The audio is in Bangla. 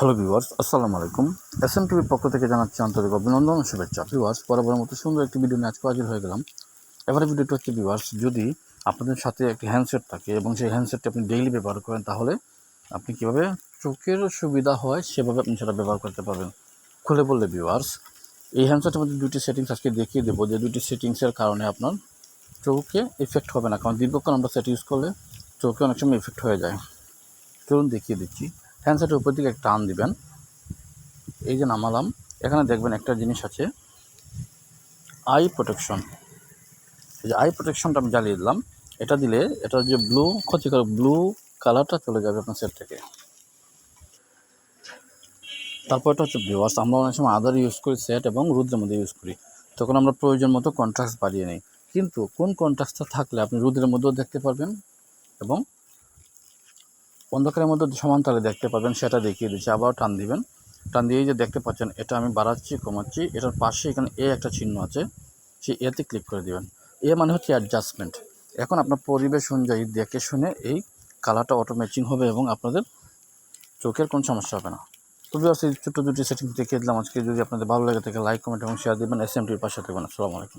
হ্যালো ভিউয়ার্স আসসালামু আলাইকুম এস এম টিভির পক্ষ থেকে জানাচ্ছি আন্তরিক অভিনন্দন ও শুভেচ্ছা। ভিউয়ার্স বরাবর মতো সুন্দর একটি ভিডিও নিয়ে আজকে হাজির হয়ে গেলাম। এবারে ভিডিওটা হচ্ছে ভিউয়ার্স যদি আপনাদের সাথে একটি হ্যান্ডসেট থাকে এবং সেই হ্যান্ডসেটটি আপনি ডেইলি ব্যবহার করেন, তাহলে আপনি কীভাবে চোখের সুবিধা হয় সেভাবে আপনি সেটা ব্যবহার করতে পারবেন। খুলে বললে ভিউয়ার্স এই হ্যান্ডসেটের মধ্যে দুটি সেটিংস আজকে দেখিয়ে দেবো, যে দুটি সেটিংসের কারণে আপনার চোখে এফেক্ট হবে না। কারণ দীর্ঘক্ষণ আমরা সেট ইউজ করলে চোখে অনেক সময় এফেক্ট হয়ে যায়। চলুন দেখিয়ে দিচ্ছি। হ্যান্ডসেটের উপর দিকে একটা টান দিবেন। এই যে নামালাম, এখানে দেখবেন একটা জিনিস আছে। আই প্রোটেকশন এই যে আই প্রোটেকশনটা আমি জ্বালিয়ে দিলাম। এটা দিলে, এটা যে ব্লু ক্ষতিকর ব্লু কালারটা চলে যাবে আপনার সেট থেকে। তারপর এটা হচ্ছে ভিওয়ার্স আমরা অনেক সময় আদার ইউজ করি সেট এবং রুদ্রের মধ্যে ইউজ করি। তখন আমরা প্রয়োজন মতো কন্ট্রাস্ট বাড়িয়ে নিই। কিন্তু কোন কন্ট্রাস্টটা থাকলে আপনি রুদ্রের মধ্যেও দেখতে পারবেন এবং অন্ধকারের মধ্যে সমান্তরালে দেখতে পাবেন, সেটা দেখিয়ে দিচ্ছি। আবার টান দিবেন। টান দিয়ে যে দেখতে পাচ্ছেন, এটা আমি বাড়াচ্ছি, কমাচ্ছি। এটার পাশে এখানে এ একটা চিহ্ন আছে, সেই এতে ক্লিক করে দিবেন। এ মানে হচ্ছে অ্যাডজাস্টমেন্ট এখন আপনার পরিবেশ অনুযায়ী দেখে শুনে এই কালারটা অটো ম্যাচিং হবে এবং আপনাদের চোখের কোনো সমস্যা হবে না। তো এই ছোট্ট দুটি সেটিং দেখিয়ে দিলাম। আজকে যদি আপনাদের ভালো লাগে থাকে লাইক কমেন্ট এবং শেয়ার দেবেন। এস এম টির পাশে থাকবেন। আসসালামু আলাইকুম।